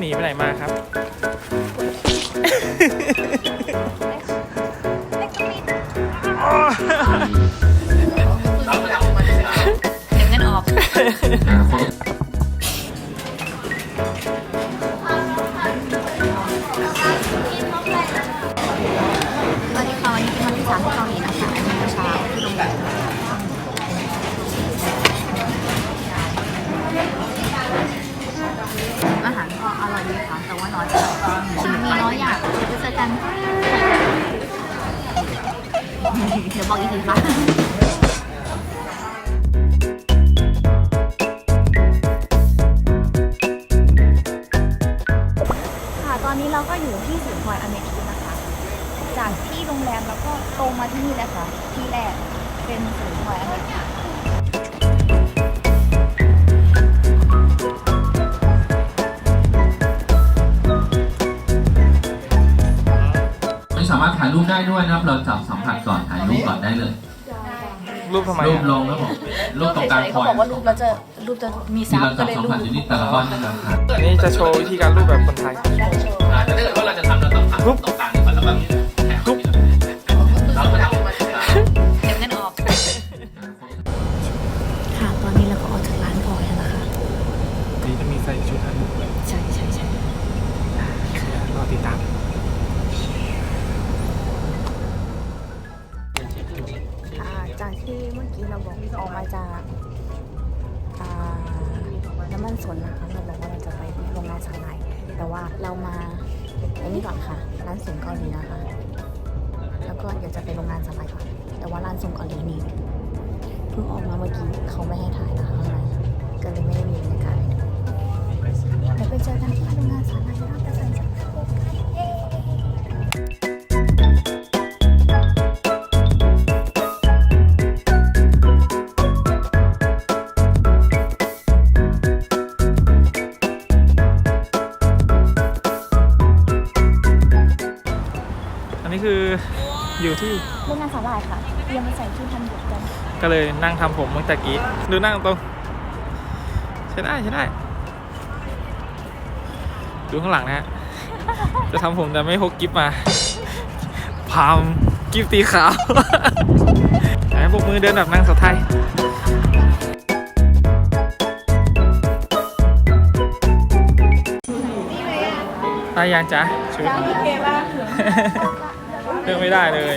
หนีไปไหนมาครับ เดี๋ยวเงินออก สวัสดีค่ะวันนี้เป็นวันที่สามที่เกาหลีนะคะ น้อยไปมีน้อยอย่างเดี๋ยวไปเจอกัน เดี๋ยวบอกอีกทีค่ะ ด้ด้วยนะครับ เราจับสัมผัสก่อนถ่ายรูปก่อนได้เลย รูปทำไมรูปอะลงครับผมรูปตรงกลางคเขาอยบอกว่ารูปเราจะรูปจะมีที่ซับเราก็จับเลยสัมรูปผัสอยู่ที่แต่ละก้อนนะครับ นี่จะโชว์วิธีการรูปแบบคนไทยอ่าถ้าเสาหร่ายค่ะเตรียมมาใส่ชุดทันบกกัน ก็เลยนั่งทำผมเมื่อตะกี้ดูนั่งตรงใช่ได้ใช่ได้ ดูข้างหลังนะฮะ จะทำผมแต่ไม่พกกิฟมาพามกิฟตีขาว ไหนพวกมือเดินแบบนั่งสาวไทย ตายยังจ๊ะชุด เลือกไม่ได้เลย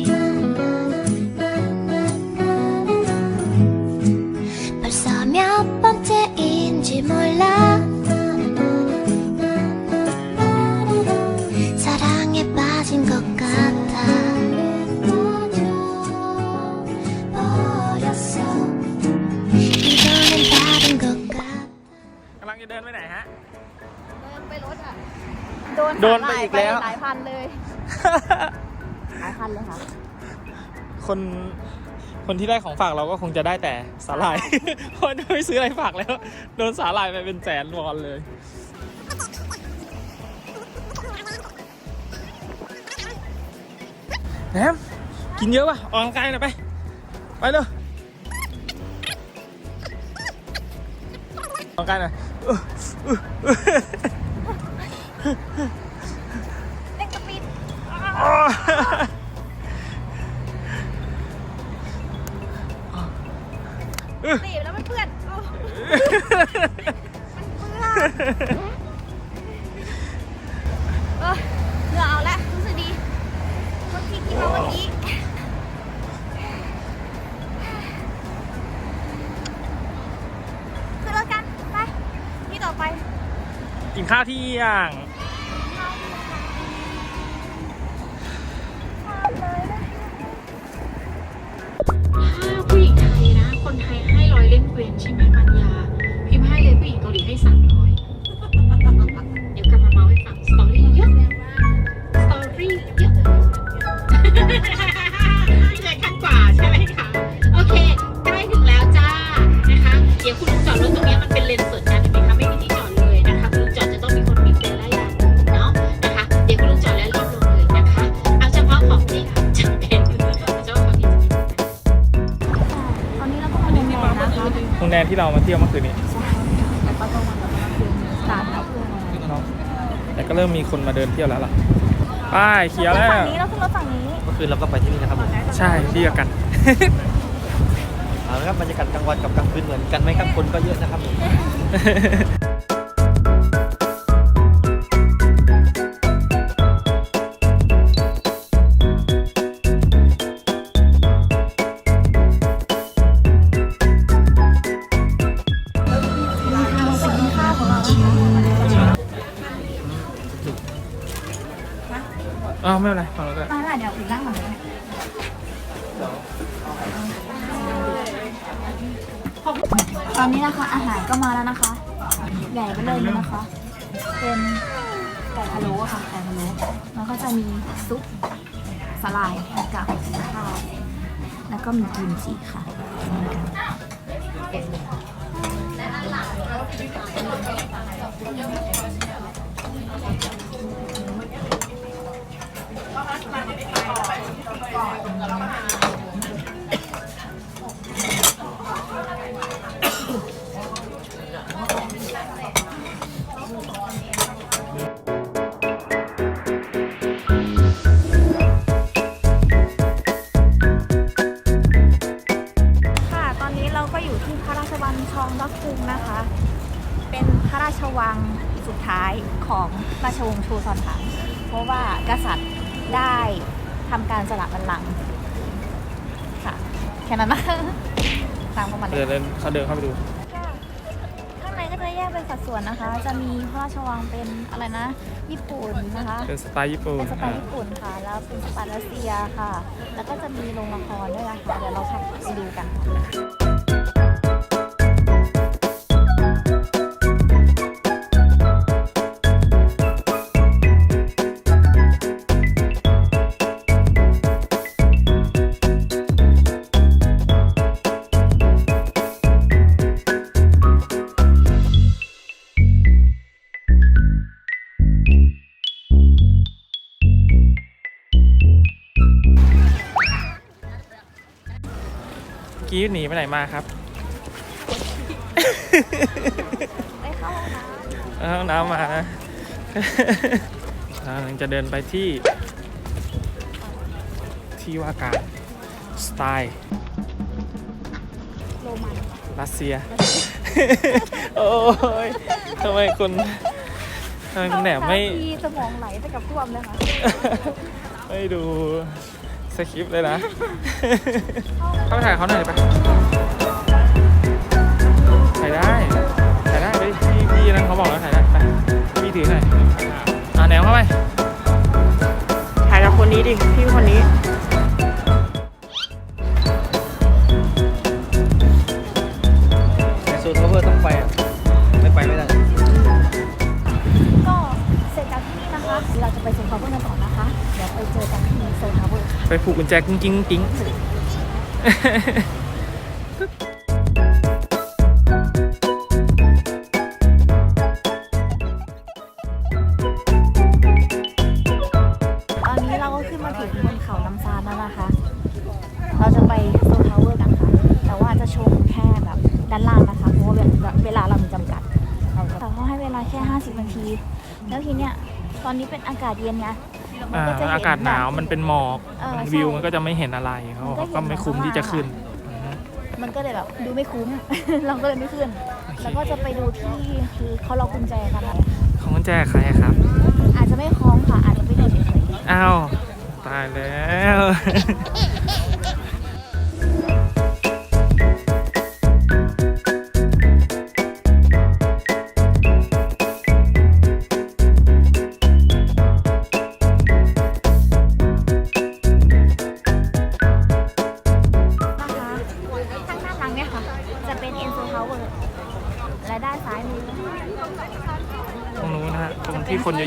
เดินไปไหนฮะ เดินไปรถอะโดนไปอีกแล้ว หลายพันเลย หลายพันเลยค่ะ คนคนที่ได้ของฝากเราก็คงจะได้แต่สาหร่าย เพราะไม่ซื้ออะไรฝากแล้ว โดนสาหร่ายไปเป็นแสนวอนเลย แหนมกินเยอะป่ะ ออกกำลังกายหน่อยไป ไปเร็วออกกำลังกายหน่อยอื้ออื้ออื้อ เล่นกระปิดอ้อตีบแล้วมันเพื่อนมันเปื่อาเออเหงื่อเอาล้วรู้สึกดีเมื่อกี้กินมาเมื่อกี้ขึ้นรถกัน ไป ที่ต่อไป กินข้าวที่ย่างถ้าผู้หญิงไทยนะ คนไทยให้ร้อยเล่มเกวียนใช่ไหมปัญญา พิมพ์ให้เลยผู้หญิงเกาหลีให้สามร้อย มมีคนมาเดินเที่ยวแล้วล่ะไป้ายเขียวแล้ว ฝั่งนี้เราขึ้นรถฝั่งนี้เมื่อคืนเราก็ไปที่นี่นะครับผมใช่ที่เดียวกัน เอาละครับบรรยากาศกลางวันกับกลางคืนเหมือนกันไหมครับคนก็เยอะนะครับผม ไม่เป็นไรฟังเราก็ได้มาล้วเดี๋ยวคุณนั่งก่อนเลยตอนนี้นะคะอาหารก็มาแล้วนะคะ ใหญ่ไปเลยเลยนะคะ เป็นไก่พะโล้ค่ะไก่พะโล้แล้วก็จะมีซุปสลายกับข้าวแล้วก็มีกิมจิค่ะ ค่ะ ดิยนเดินเขาเดินเข้าไปดูค่ะข้างในก็จะแยกเป็นสัดส่วนนะคะ จะมีพระราชวังเป็นอะไรนะ ญี่ปุ่นนะคะ เป็นสไตล์ญี่ปุ่นเป็นสไตล์อะญี่ปุ่นค่ะ แล้วเป็นสไตล์รัสเซียค่ะ แล้วก็จะมีโรงละครด้วยนะคะเดี๋ยวเราพาไปดูกัน กี้หนีไปไหนมาครับ ไปเข้าห้องน้เอาห้องน้ำมานะเรากำลังจะเดินไปที่ ที่ว่าการสไตล์ำโรมันรัสเซีย โอ้ยทำไมคุณทำไมคุณแหนมไม่ทีสมองไหลไปกับท่วมเลยค่ะ ไม่ดูส คริปต์เลยนะ เข้าไปถ่ายเขาหน่อยดิไปถ่ายได้ ถ่ายได้ไปพี่พี่นั่นเขาบอกแล้วถ่ายได้ ไป พี่ถือหน่อยอ่าแนวเข้าไป ถ่ายกับคนนี้ดิ พี่คนนี้ ไปผูกกุญแจกิ้งกิ้งกิ้งตอนนี้เราก็ขึ้นมาถึงบนเขาน้ำซานแล้วนะคะ เราจะไปโซนทาวเวอร์กันค่ะ แต่ว่าจะชมแค่แบบด้านล่างนะคะ เพราะว่าเวลาเรามีจำกัด แต่เขาให้เวลาแค่ 50 นาที แล้วทีเนี้ย ตอนนี้เป็นอากาศเย็นไง อ่าก็จะมันเห็อากาศหนาวแบบมันเป็นหมอกเออมันใช่วิวมันก็จะไม่เห็นอะไรเขามันก็เขาก็ไม่คุ้มเห็นที่จะขึ้นอืม มันก็เลยแบบดูไม่คุ้ม เราก็เลยไม่ขึ้นแล้วก็จะไปดูที่คือเขาล็อกกุญแจกันอะของกุญแจใครครับอาจจะไม่คล้องค่ะอาจจะไปดูเฉยๆอ้าวตายแล้ว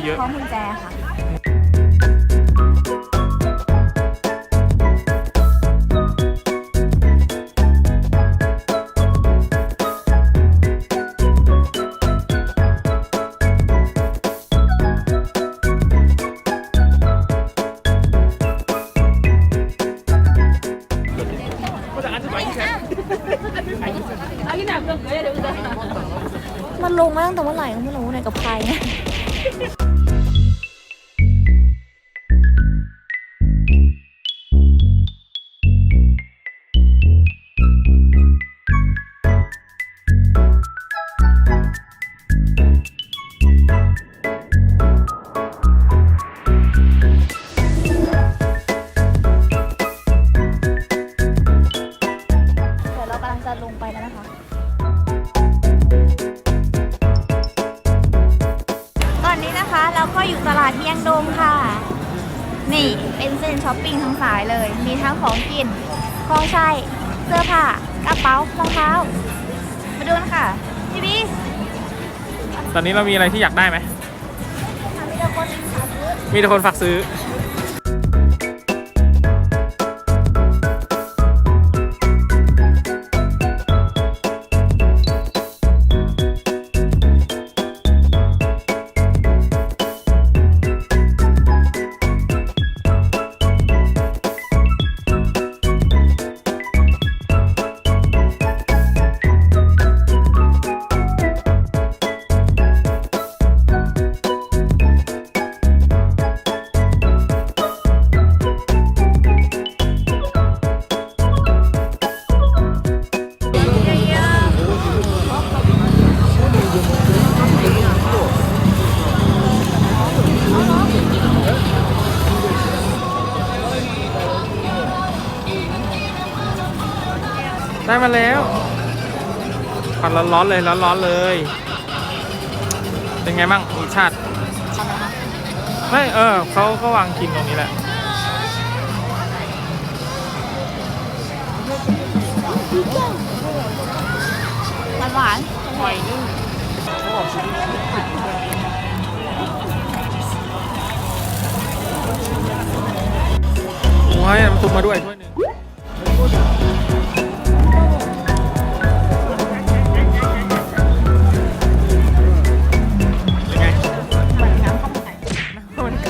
เยอะๆพร้อมกุญแจค่ะ ตอนนี้เรามีอะไรที่อยากได้ไหม มีแต่คนหาซื้อมีแต่คนฝากซื้อ ร้อนๆเลยร้อนๆเลย เป็นไงบ้างรสชาติไม่เออเขาก็วางกินตรงนี้แหละหวานหวานหอยนึ่งโอ้ยน้ำซุปมาด้วยถ้วยหนึ่ง แ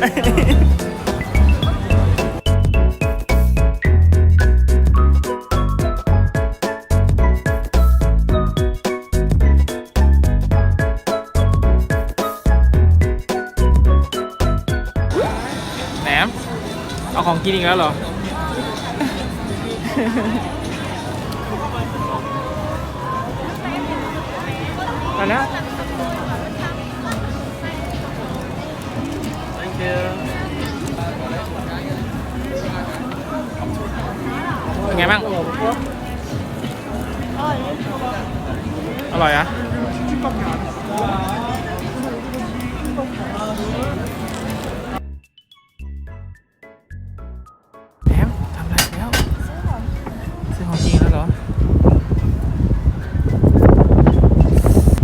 หนม เอาของกินอีกแล้วเหรอมาแล้ว เป็นไงบ้าง อร่อยอะแหมทำอะไรแล้วซื้อของจริงแล้วเหรอ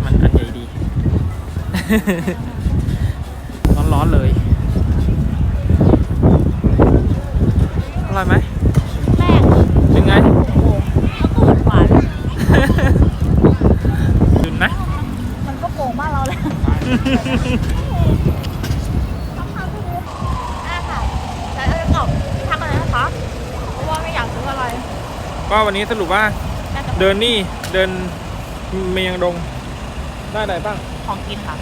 มันอันใหญ่ดี ร้อนๆเลย อ ร่อยไหมแป้งเป็นไง โอ้โหแล้วก็หวาน ดุนนะๆมันก็โป่งบ้านเราเลยอะค่ะแต่เราจะตอบทักกันนะคะ เพราะว่าไม่อยากซื้ออะไรก็วันนี้สรุปว่าน่าจะเดินนี่เดินเมียงดง ได้อะไรบ้าง ของกินค่ะ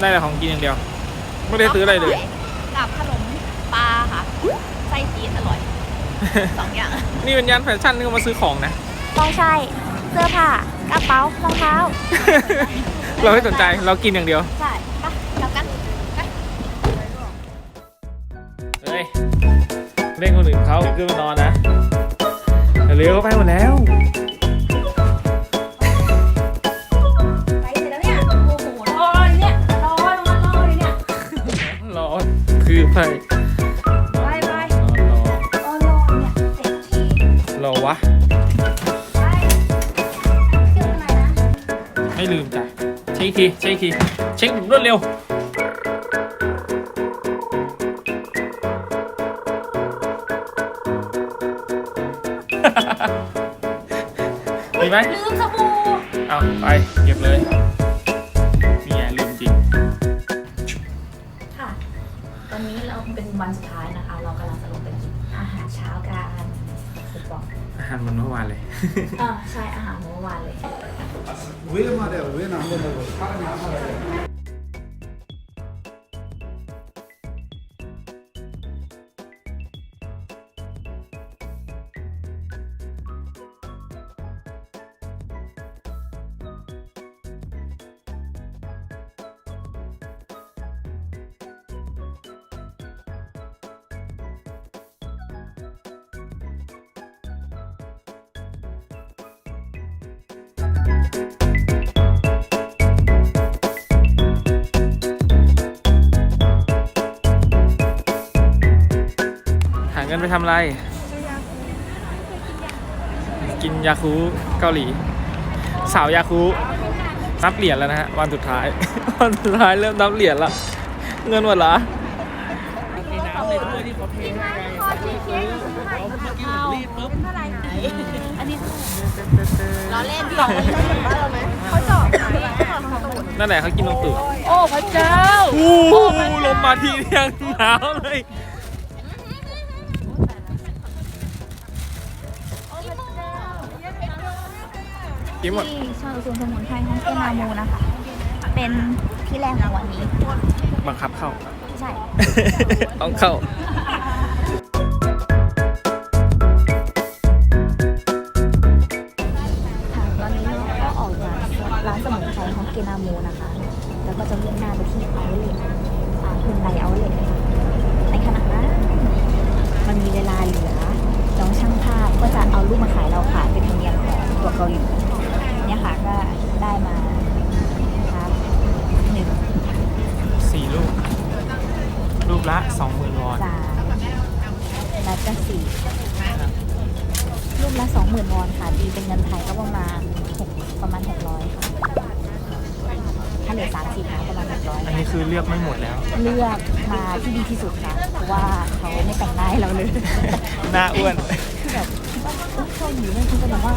ได้แต่ของกินอย่างเดียว ไม่ได้ซื้ออะไรเลยกั สองอย่างนี่เป็นยันแฟชั่นนี่ก็มาซื้อของนะ ต้องใช่ เสื้อผ้ากระเป๋ารองเท้า เราไม่สนใจเรากินอย่างเดียว ใช่ไปกลับกันเฮ้ยเล่นคนอื่นเขาขึ้นมานอนนะเร็วๆเขาไปหมดแล้ว ไปเสร็จแล้วเนี่ย โอ้โหรออยู่เนี่ยรอรอรออยู่เนี่ย รอคือไปไป ลืมจ้ะเช็คอีกทีเช็คอีกทีเช็ครวดเร็วมีไหมลืมสบู่เอาไปเก็บเลยนี่ไงลืมจริงค่ะ ตอนนี้เราเป็นวันสุดท้ายนะคะ เรากำลังจะลงไปกินอาหารเช้ากันสุดบอกอาหารเหมันเมื่อวานเลย อ่าใช่อาหารเมื่อวานเลย 왜 말이야? 왜는 안 된다고? 사람이 안 살아요. นไปทำอะไร กินยาคูเกาหลี สาวยาคูนับเหรียญแล้วนะฮะวันสุดท้าย วันสุดท้ายเริ่มนับเหรียญละเงินหมดละเราเล่นพี่บอกว่าจะถึงบ้านเราไหมเขาจอดนั่นแหละเขากินนมตื่นโอ้พระเจ้าโอ้โหลมมาทีเดียวหนาวเลย ที่ชาอุซุนสมุนไพรของเกนามูนะคะ เป็นที่แรกของวันนี้ บังคับเข้า ใช่ ต้องเข้าค่ะตอนนี้เราก็ออกจากร้านสมุนไพรของเกนามูนะคะ แล้วก็จะมุ่งหน้าไปที่เอาเลทอ่าคุณไดเอาเลทในขณะนั้นมันมีเวลาเหลือน้องช่างภาพก็จะเอารูปมาขายเราค่ะเป็นธรรมเนียมของตัวเกาหลีเนี่ยค่ะก็ได้มานะคะหนึ่ง สี่ลูก ลูกละสองหมื่นวอน สามและก็สี่รูปละสองหมื่นวอนค่ะดีเป็นเงินไทยก็ประมาณหกประมาณหกร้อยค่ะถ้าเหลือสามสิบนะประมาณหกร้อยอันนี้คือเลือกไม่หมดแล้ว เลือกมาที่ดีที่สุดค่ะเพราะว่าเขาไม่แต่งหน้าให้เราเลย หน้าอ้วน คือแบบคิดว่าเอ้ยเกาหลีเนี่ยคือจะแบบว่า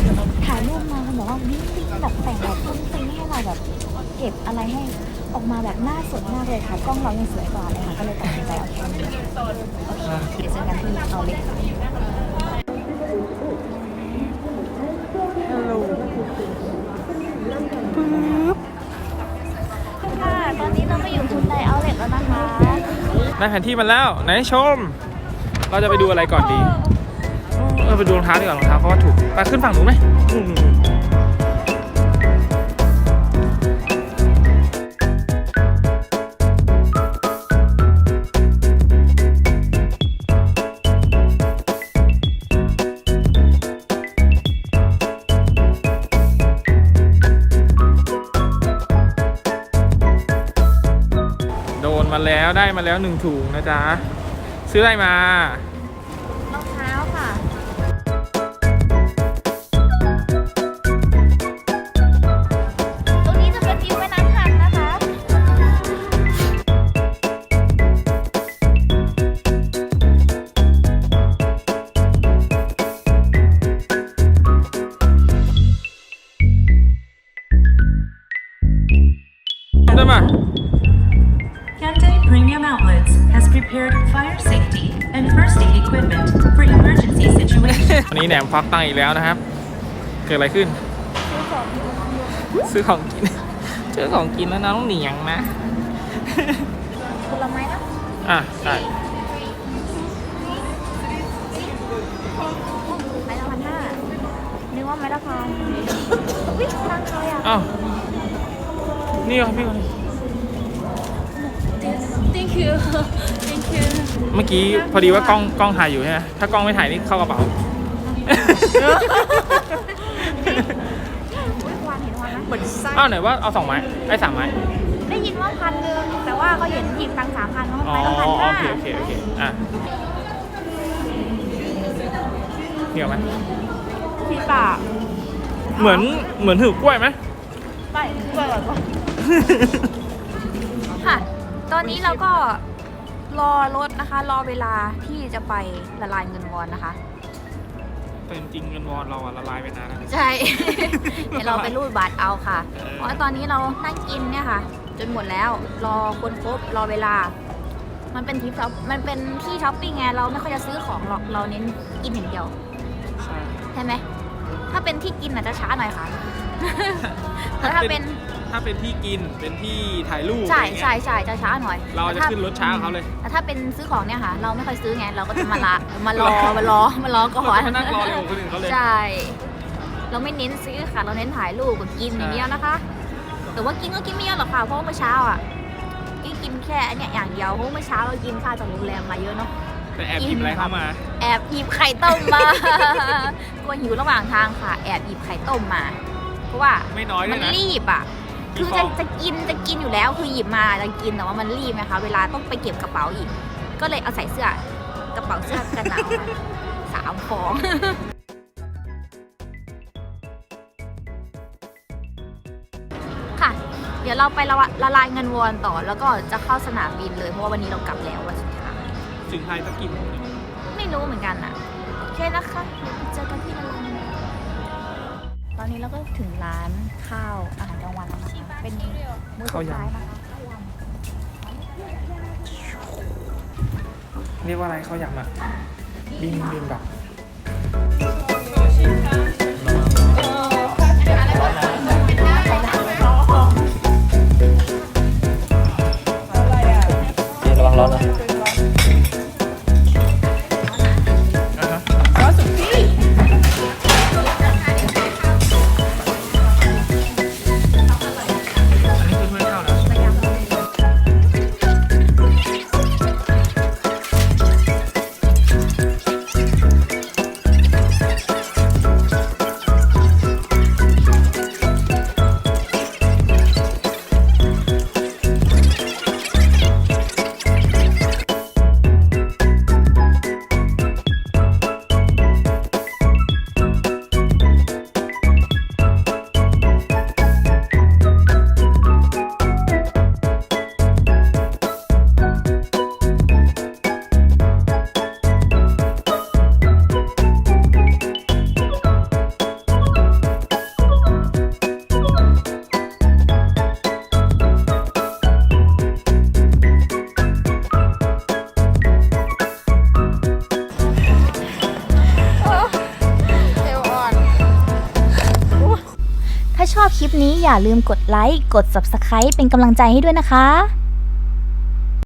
ถ่ายรูปมาเขาบอกว่าวิ่งวิ่งแบบแต่งแบบตุ้งติ้งให้เราแบบ เก็บอะไรให้ออกมาแบบหน้าสดมากเลยค่ะ กล้องเรายังสวยกว่าเลยค่ะ ก็เลยตัดสินใจเอาแค่นี้โอเคเดี๋ยวเจอกันที่เอาเลยค่ะค่ะตอนนี้เรามาอยู่คุณไดเอาเล็ตแล้วนะคะได้แผนที่มาแล้ว ไหนชม เราจะไปดูอะไรก่อนดี เออไปดูรองเท้าดีกว่ารองเท้าเขาว่าถูกไปขึ้นฝั่งนู้นไหม แล้วได้มาแล้วหนึ่งถุงนะจ๊ะ ซื้ออะไรมา แหนมควักตังค์อีกแล้วนะครับ เกิดอะไรขึ้น ซื้อของกินซื้อของกินแล้วน้องเหนียงนะผลไม้นะอะได้ไม้ละพันห้านึกว่าไม้ละพันวิ่งตังเลยอะอ้าวนี่ครับพี่คนนี้ thank you thank you เมื่อกี้พอดีว่ากล้องกล้องถ่ายอยู่ใช่ไหมถ้ากล้องไม่ถ่ายนี่เข้ากระเป๋า วันเห็นวันไหมเหมือนไส้อ้าวไหนว่าเอาสองไม้ไอ้สามไม้ได้ยินว่าพันหนึ่งแต่ว่าเขาเห็นหยิบตังค์สามพันเขาอ๋อไม้ละพันโอห้าเคโอเคโอเคอะเหนียวไหมที่ปากเหมือนเหมือนถือกล้วยไหมไม่กล้วยก่อนค่ะ ตอนนี้เราก็รอรถนะคะ รอเวลาที่จะไปละลายเงินวอนนะคะ แต่จริงๆเงินวอนเราอะละลายไปนานแล้วนะ ใช่ เดี๋ยวเราไปรูดบัตรเอาค่ะ เออ เพราะว่าตอนนี้เรานั่งกินเนี่ยค่ะ จนหมดแล้ว รอคนครบ รอเวลา มันเป็นทริปช็อป มันเป็นที่ช้อปปิ้งไง เราไม่ค่อยจะซื้อของหรอก เราเน้นกินอย่างเดียว ใช่ ใช่ไหม ถ้าเป็นที่กินอาจจะช้าหน่อยค่ะ แต่ถ้าเป็น ถ้าเป็นที่กินเป็นที่ถ่ายรูปใช่อะไรเงี้ยใช่ใช่จะช้าหน่อยเราจะแต่ถ้ขึ้นรถช้ากับเขาเลยแต่ ถ้าเป็นซื้อของเนี่ยค่ะ เราไม่ค่อยซื้อไง เราก็จะมาละมารอมารอมารอก่อนเราจะมานั่งรอเร็วกว่าคนอื่นเขาเลยใช่ เราไม่เน้นซื้อค่ะ เราเน้นถ่ายรูปกับกินอย่างเดียวนะคะ แต่ว่ากินก็กินไม่เยอะหรอกค่ะ เพราะว่าเมื่อเช้าอะกินกินแค่อันเนี้ยอย่างเดียว เพราะว่าเมื่อเช้าเรากินข้าวจากโรงแรมมาเยอะเนาะแต่แอบหยิบอะไรเข้ามา แอบหยิบไข่ต้มมากลัวหิวระหว่างทางค่ะ แอบหยิบไข่ต้มมา เพราะว่าไม่น้อยด้มัวนยนะรีบอะ คือกี่ฟจะองจะกินจะกินอยู่แล้ว คือหยิบมาจะกินแต่ว่ามันรีบนะคะ เวลาต้องไปเก็บกระเป๋าอีก ก็เลยเอาใส่เสื้อกระเป๋าเสื้อกันหนาวมาสามฟองค่ะ เดี๋ยวเราไปละวะละลายเงินวอนต่อแล้วก็จะเข้าสนามบินเลยเพราะว่าวันนี้เรากลับแล้ววันสุดท้ายถึงไทยสักกี่โมงเนี่ยไม่รู้เหมือนกันอะโอเคนะคะ อนนี้เราก็ถึงร้านข้าวอาหารกลางวันแล้วนะคะ เป็นมื้อสุดท้ายนะคะเรียกว่าอะไรเขาวยำอะบิมบิมแบบระวังร้อนนะ อย่าลืมกดไลค์ กด Subscribe เป็นกำลังใจให้ด้วยนะคะ